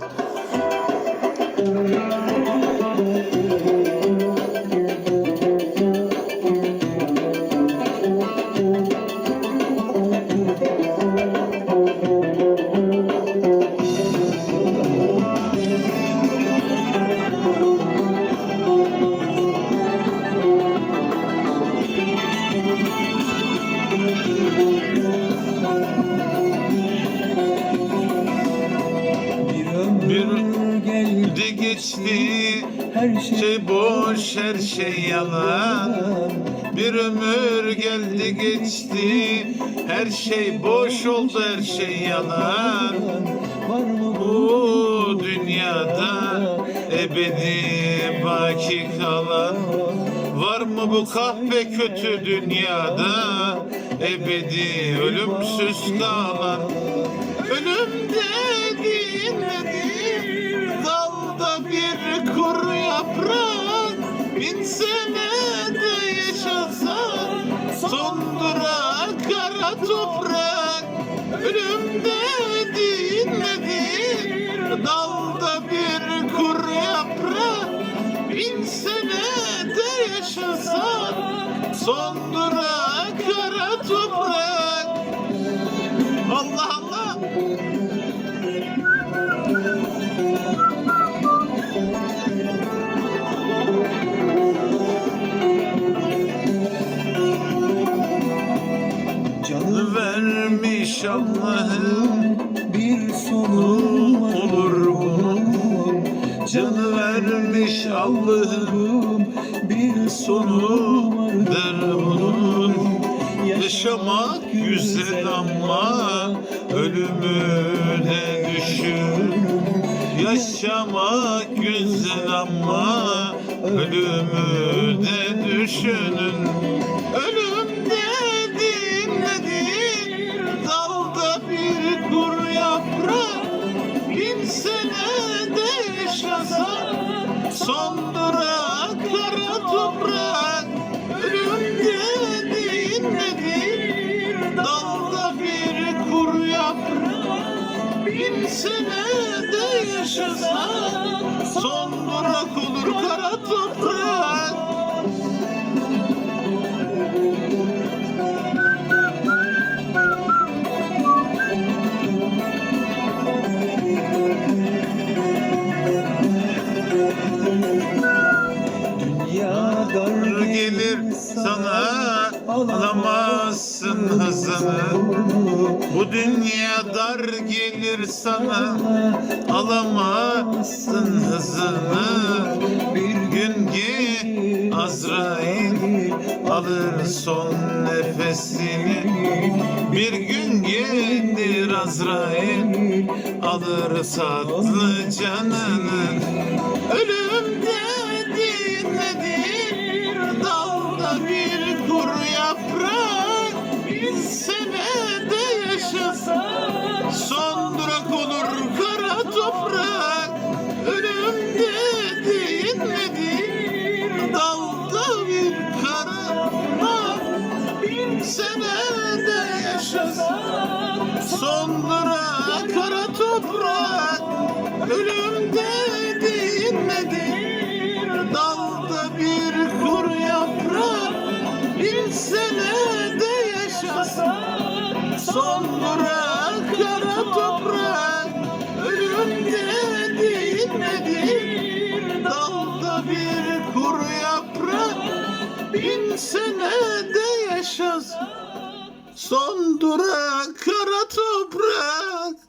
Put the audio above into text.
Bir geldi geçti. Her şey, şey boş her şey yalan. Bir ömür geldi geçti. Her şey boş oldu her şey yalan. Var mı Bu dünyada ebedi baki kalan. Var mı bu kahve kötü dünyada Ebedi ölümsüz kalan? Ölüm dediğin nedir? Dalda bir kuru yaprak Bin sene de yaşasan Sondura kara toprak. Ölüm dediğin nedir? Dalda bir kuru yaprak. Bin sene de yaşasan Sondura kara toprak. Allah Allah. canı Canı vermiş Allah'ım bir sonu der bunun. Yaşamak güzel ama ölümü de düşün. Yaşamak güzel ama ölümü de yaşasan Sondura kara toprak Ölüm dediğin? Dalda bir kuru yaprak Bin sene de yaşasan Sondurak olur alamazsın hızını. Bu dünya dar gelir sana. Alamazsın hızını. Bir gün ki Azrail alır son nefesini. Bir gün gelir Azrail alır tatlı canını. Ölüm Son durak kara toprak Ölüm dediğin nedir? Dalda bir kuru yaprak Bin sene de yaşasan Son durak kara toprak Ölüm dediğin nedir? Dalda bir kuru yaprak Bin sene de yaşasan Son durak kara toprak